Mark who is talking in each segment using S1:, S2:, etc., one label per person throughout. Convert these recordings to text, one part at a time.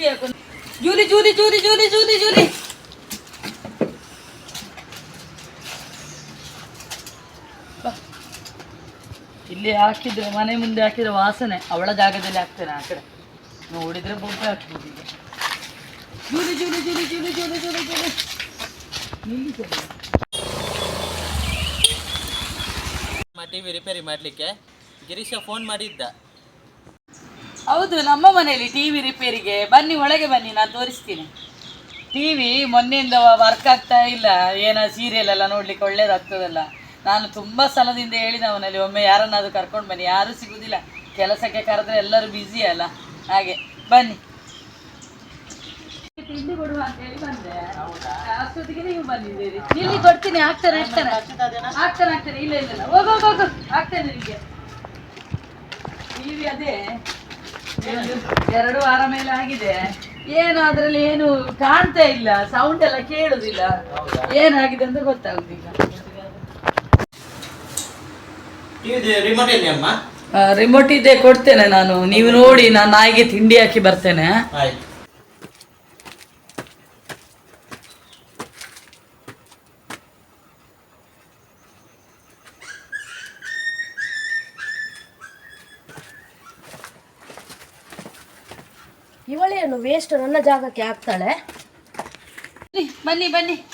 S1: ತಿಂಡಿ ಹಾಕೊಂಡು Julie Julie Julie Julie Julie Julie ಬಾ. ಇಲ್ಲಿ ಹಾಕಿದ್ರೆ ಮನೆ ಮುಂದೆ ಹಾಕಿದ್ರೆ ವಾಸನೆ ಅವಳ ಜಾಗದಲ್ಲಿ ಹಾಕ್ತೇನೆ ಆ ಕಡೆ ನೋಡಿದ್ರೆ ಬೊಬ್ಬೆ ಹಾಕ್ಬೋದು ಈಗ Julie Julie Julie Julie Julie Julie Julie ನಿಲ್ಲಿಸಲ್ಲ
S2: T V repair ಮಾಡಲಿಕ್ಕೆ ಗಿರೀಶ ಫೋನ್ ಮಾಡಿದ್ದ
S1: ಹೌದು ನಮ್ಮ ಮನೆಯಲ್ಲಿ ಟಿವಿ ರಿಪೇರಿಗೆ ಬನ್ನಿ ಒಳಗೆ ಬನ್ನಿ ನಾನು ತೋರಿಸ್ತೀನಿ. ಟಿವಿ ಮೊನ್ನೆಯಿಂದ ವರ್ಕ್ ಆಗ್ತಾ ಇಲ್ಲ ಏನೋ ಸೀರಿಯಲ್ ಎಲ್ಲ ನೋಡ್ಲಿಕ್ಕೆ ಒಳ್ಳೇದಾಗ್ತದಲ್ಲ ನಾನು ತುಂಬ ಸಲದಿಂದ ಹೇಳಿದ ಅವನಲ್ಲಿ ಒಮ್ಮೆ ಯಾರನ್ನಾದ್ರೂ ಕರ್ಕೊಂಡು ಬನ್ನಿ ಯಾರೂ ಸಿಗುದಿಲ್ಲ. ಕೆಲಸಕ್ಕೆ ಕರೆದ್ರೆ ಎಲ್ಲರೂ ಬ್ಯುಸಿ ಅಲ್ಲ. ಹಾಗೆ ಬನ್ನಿ. ತಿಂಡಿ ಕೊಡುವ ಅಂತ ಹೇಳಿ ಬಂದೆ. ಅಷ್ಟೊತ್ತಿಗೆ ನೀವು ಬಂದಿದ್ದೀರಿ. ಇಲ್ಲಿ ಕೊಡ್ತೀನಿ ಆಗ್ತಾನೆ ಆಗ್ತಾನೆ. ಆಗ್ತಾನೆ ಆಗ್ತಾನೆ. ಇಲ್ಲ ಇಲ್ಲ ಹೋಗೋ ನಿಮಗೆ ಟಿವಿ ಅದೇ. ಎರಡು ವಾರ ಮೇಲೆ ಆಗಿದೆ. ಏನು ಅದ್ರಲ್ಲಿ ಏನು ಕಾಣ್ತಾ ಇಲ್ಲ ಸೌಂಡ್ ಎಲ್ಲ ಕೇಳುದಿಲ್ಲ. ಏನಾಗಿದೆ ಅಂತ ಗೊತ್ತಾಗುದಿಲ್ಲ.
S2: ರಿಮೋಟ್
S1: ಇದೆ ಕೊಡ್ತೇನೆ ನಾನು. ನೀವು ನೋಡಿ ನಾನು ನಾಯಿಗೆ ತಿಂಡಿ ಹಾಕಿ ಬರ್ತೇನೆ.
S2: ಆಯ್ತು.
S3: ಇವಳೇನು ವೇಸ್ಟ್ ನನ್ನ ಜಾಗಕ್ಕೆ ಹಾಕ್ತಾಳೆ.
S1: ಬನ್ನಿ, ಬನ್ನಿ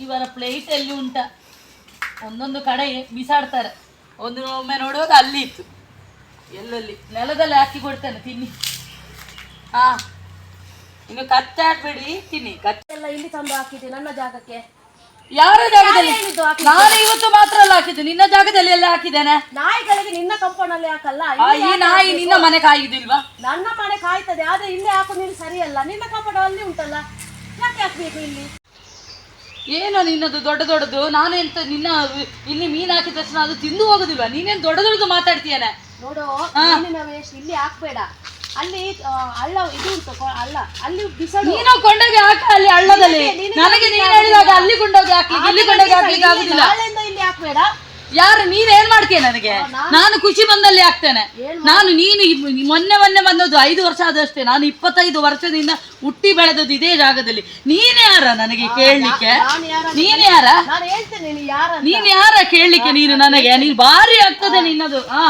S1: ಇವರ ಪ್ಲೇಟ್ ಎಲ್ಲಿ ಉಂಟ. ಒಂದೊಂದು ಕಡೆ ಬಿಸಾಡ್ತಾರೆ. ಒಂದು ಒಮ್ಮೆ ನೋಡುವಾಗ ಅಲ್ಲಿ ಇತ್ತು. ಎಲ್ಲಲ್ಲಿ? ನೆಲದಲ್ಲಿ ಹಾಕಿ ಕೊಡ್ತೇನೆ ತಿನ್ನಿ. ಹಾ. ಇನ್ನು ಕಚ್ಚಾಡ್ಬೇಡಿ ತಿನ್ನಿ. ಕಚ್ಚ
S3: ಎಲ್ಲ ಇಲ್ಲಿ ತಂದು ಹಾಕಿದ್ದೆ ನನ್ನ ಜಾಗಕ್ಕೆ.
S1: ಯಾರ ಜಾಗದಲ್ಲಿ? ನಾನು ಇವತ್ತು ಮಾತ್ರ ಅಲ್ಲ ಹಾಕಿದ್ದು. ನಿನ್ನ ಜಾಗದಲ್ಲಿ ಎಲ್ಲ ಹಾಕಿದ್ದೇನೆ.
S3: ನಾಯಿಗಳಿಗೆ ನಿನ್ನ ಕಂಪೌಂಡ್ ಅಲ್ಲಿ ಹಾಕಲ್ಲ
S1: ಆ, ಈ ನಾಯಿ ನಿನ್ನ ಮನೆ ಕಾಯಿದಿಲ್ವಾ?
S3: ನನ್ನ ಮನೆ ಕಾಯ್ತದೆ ಆದ್ರೆ ಇಲ್ಲಿ ಹಾಕು ನೀನು ಸರಿಯಲ್ಲ. ನಿನ್ನ ಕಂಪೌಂಡ್ ಅಲ್ಲಿ ಉಂಟಲ್ಲ. ಯಾಕೆ ಹಾಕ್ಬೇಕು ಇಲ್ಲಿ?
S1: ಏನು ನಿನ್ನದು ದೊಡ್ಡ ದೊಡ್ಡದು? ನಾನು ಎಂತ ನಿನ್ನ ಇಲ್ಲಿ ಮೀನ್ ಹಾಕಿದ ತಕ್ಷಣ ಅದು ತಿಂದು ಹೋಗುದಿಲ್ವಾ? ನೀನೇನ್ ದೊಡ್ಡ ದೊಡ್ಡದು ಮಾತಾಡ್ತೀಯನೆ?
S3: ನೋಡು ಮೀನಿನ ವೇಸ್ಟ್ ಇಲ್ಲಿ ಹಾಕ್ಬೇಡ. ಅಲ್ಲಿ ಅಲ್ಲ ಹಳ್ಳ ಇದು ಉಂಟು ಹಳ್ಳ. ಅಲ್ಲಿ ಬಿಸಾಡು.
S1: ನೀನು ಕೊಂಡೋಗಿ ಹಾಕ ಅಲ್ಲಿ ಹಳ್ಳದಲ್ಲಿ. ನನಗೆ ನೀನು ಹೇಳಿದಾಗ ಅಲ್ಲಿ ಕೊಂಡೋಗಿ ಹಾಕಿ ಇಲ್ಲಿ ಕೊಂಡೋಗಿ ಹಾಕ್ಲಿಕ್ಕೆ ಆಗುದಿಲ್ಲ.
S3: ನಾಳೆಯಿಂದ ಇಲ್ಲಿ ಹಾಕ್ಬೇಡ.
S1: ಯಾರು ನೀನ್ ಏನ್ ಮಾಡ್ತೀಯ ನನಗೆ? ನಾನು ಖುಷಿ ಬಂದಲ್ಲಿ ಆಗ್ತೇನೆ. ನಾನು ನೀನು ಮೊನ್ನೆ ಮೊನ್ನೆ ಬಂದದ್ದು ಐದು ವರ್ಷ ಆದಷ್ಟೇ. ನಾನು ಇಪ್ಪತ್ತೈದು ವರ್ಷದಿಂದ ಹುಟ್ಟಿ ಬೆಳೆದದ್ದು ಇದೇ ಜಾಗದಲ್ಲಿ. ನೀನ್ ಯಾರ ನನಗೆ ಕೇಳಲಿಕ್ಕೆ?
S3: ನಾನು ಯಾರ
S1: ನೀನ್ ಯಾರ?
S3: ನಾನು ಹೇಳ್ತೇನೆ ನೀನು ಯಾರ
S1: ನೀನ್ ಯಾರ ಕೇಳಲಿಕ್ಕೆ ನೀನು ನನಗೆ? ನೀನು ಭಾರಿ ಆಗ್ತದೆ ನಿನ್ನದು. ಹಾ.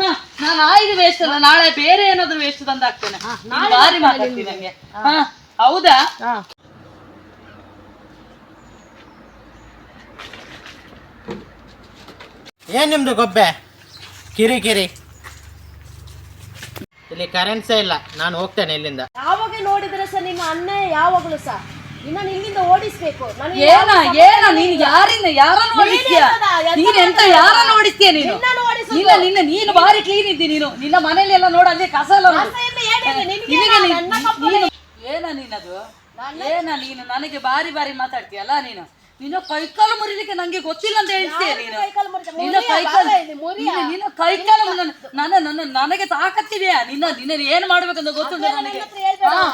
S1: ಹ, ನಾನು ಆಯ್ದು ವೇಸ್ಟ್ ಅಲ್ಲ ನಾಳೆ ಬೇರೆ ಏನಾದ್ರು ವೇಸ್ಟ್ ತಂದಾಗ್ತೇನೆ ನೀನು ಭಾರಿ ಮಾತಾಡ್ತೀನಿ ನಂಗೆ. ಹಾ. ಹೌದಾ?
S2: ಏನ್ ನಿಮ್ಮದು ಗೊಬ್ಬೆ? ಕಿರಿ ಕಿರಿ. ಇಲ್ಲಿ ಕರೆಂಟ್ ಸಹ ಇಲ್ಲ. ನಾನು ಹೋಗ್ತೇನೆ ಇಲ್ಲಿಂದ.
S3: ಯಾವಾಗ ನೋಡಿದ್ರೆ ಸರ್ ನಿಮ್ಮ ಅನ್ಯಾಯ ಯಾವಾಗಲೂ ಸಹ? ನಿನ್ನ ಇಲ್ಲಿಂದ ಓಡಿಸ್ಬೇಕು. ನನಗೆ
S1: ಏನ ಏನ ನೀನು ಯಾರಿಂದ ಯಾರನ್ನು ಓಡಿಸ್ತೀಯ? ನೀನ್ ಎಂತ ಯಾರನ್ನು ಓಡಿಸ್ತೀಯ ನೀನು?
S3: ನಿನ್ನನ್ನು ಓಡಿಸು
S1: ಇಲ್ಲ ನಿನ್ನ ನೀನು ಭಾರಿ ಕ್ಲೀನ್ ಇದ್ದಿ ನೀನು. ನಿನ್ನ ಮನೇಲಿ ಎಲ್ಲ ನೋಡ ಅಲ್ಲಿ ಕಸ ಎಲ್ಲ ನೋಡು.
S3: ಕಸೆಯಿಂದ ಏನಿದೆ? ನಿನಗೆ
S1: ನಿನಗೆ ನೀ-
S3: ನನ್ನ
S1: ನೀನು ಏನ ನೀನದು? ಏನ ನೀನು? ನನಗೆ ಬಾರಿ ಬಾರಿ ಮಾತಾಡ್ತೀಯಲ್ಲ ನೀನು? ನಿನ್ನ ಕೈಕಾಲು ಮುರಿಲಿಕ್ಕೆ ನಂಗೆ ಗೊತ್ತಿಲ್ಲ ಅಂತ ಹೇಳ್ತೀಯ ನೀನು?
S3: ಕೈಕಾಲು
S1: ನಿನ್ನ ಕೈಕಾಲು
S3: ಮುರಿಯ.
S1: ನಿನ್ನ- ಕೈಕಾಲು ನನ್ನ ನನ್ನ ನನಗೆ ತಾಕತ್ತಿದೆಯಾ ನಿನ್ನ ನಿನ್ನ ಏನ್ ಮಾಡ್ಬೇಕಂತ ಗೊತ್ತುಂಟು ನನಗೆ.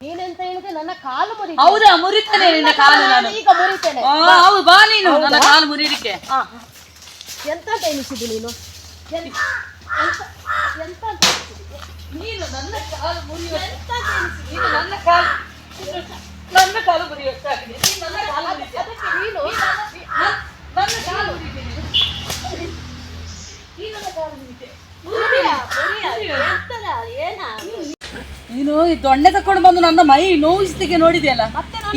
S3: ನೀನೆಂತ ಹೇಳಿದ್ರೆ ನನ್ನ ಕಾಲು ಮುರಿ
S1: ಹೌದಾ? ಮುರಿತೇನೆ ನಿನ್ನ ಕಾಲು ನಾನು.
S3: ಈಗ ಮುರಿತೇನೆ.
S1: ಹೌದು ಬಾ ನೀನು. ನನ್ನ ಕಾಲು ಮುರಿಲಿಕ್ಕೆ.
S3: ಎಂತ ಅಂತ ಎನಿಸಿದ್ದು ನೀನು? ಎಂತ ಎಂತ- ಎಂತ ಅಂತ
S1: ನೀನು ನನ್ನ ಕಾಲು ಮುರಿಯುವ ನೀನು ನನ್ನ ಕಾಲು ನನ್ನ ಕಾಲು ಮುರಿಯುವಷ್ಟಾಗಿದೆ ನೀನು ನನ್ನ ಕಾಲು.
S3: ನೀನು
S1: ನನ್ನ- ಕಾಲು ಮುರಿತೀಯ ನೀನು. ನೀನು ನನ್ನ ಕಾಲು ಮುರಿತೀಯ. ನೀನು? ಈ ದೊಣ್ಣೆ ತಕೊಂಡು ಬಂದು ನನ್ನ ಮೈ ನೋವಿಸ್ತಿಗೆ ನೋಡಿದೆಯಲ್ಲ?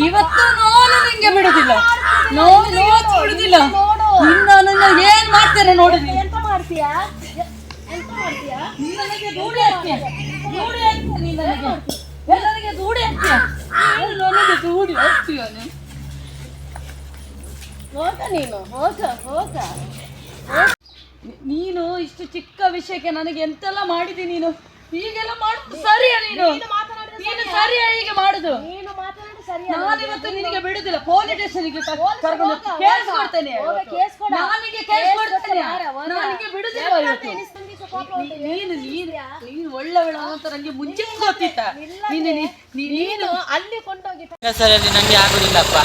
S1: ಇವತ್ತು ನೋವು ನಿಂಗೆ ಬಿಡುದಿಲ್ಲ. ನೋವು ನೋವು ಬಿಡುದಿಲ್ಲ. ನಿನ್ನ ಏನ್ ಮಾಡ್ತೇನೆ ನೋಡಿ.
S3: ಎಂತ ಮಾಡ್ತೀಯಾ? ಎಂತ ಮಾಡ್ತೀಯಾ?
S1: ನನಗೆ ದೂಡಿ ಹಾಕ್ತೀಯ ದೂಡಿ ಹಾಕ್ತೀಯ ನೀನು ನನಗೆ. ನೀನು ನನಗೆ ದೂಡಿ ಹಾಕ್ತೀಯ ನೀನು ನನಗೆ ದೂಡಿ ಹಾಕ್ತೀಯ ನೀನು.
S3: ಹೋಗ ನೀನು ಹೋಗ ಹೋಗ.
S1: ನೀನು ಇಷ್ಟು ಚಿಕ್ಕ ವಿಷಯಕ್ಕೆ ನನಗೆ ಎಂತೆಲ್ಲ ಮಾಡಿದಿ ನೀನು? ಹೀಗೆಲ್ಲ ಮಾಡುದು ಸರಿಯಾ ನೀನು? ನೀನು ಸರಿಯಾ? ಹೀಗೆ ಮಾಡುದು
S3: ನೀನು ಮಾತನಾಡಿ ಸರಿ
S1: ನಾನಿವತ್ತು ನಿನಗೆ ಬಿಡುದಿಲ್ಲ ಪೊಲೀಸ್ ಸ್ಟೇಷನ್ಗೆ ಕರ್ಕೊಂಡು ಕೇಸ್ ಕೊಡ್ತೇನೆ.
S3: ಹೋಗ, ಕೇಸ್ ಕೊಡ.
S1: ನಾನಿಗೆ ಕೇಸ್ ಕೊಡ್ತೇನೆ.
S3: ನಾನಿಗೆ.
S1: ನನಗೆ ಬಿಡುದಿಲ್ಲ ಇವತ್ತು. ನೀನು ನೀನು ನೀನು ಒಳ್ಳೆವಳು ಅಂತ ನನಗೆ ಮುಂಚೆ ಗೊತ್ತಿತ್ತ. ನೀನು ನೀನು
S3: ಅಲ್ಲಿ ಕೊಂಡೋಗಿ
S2: ಹೆಸರಲ್ಲಿ ನಂಗೆ ಆಗುದಿಲ್ಲಪ್ಪ.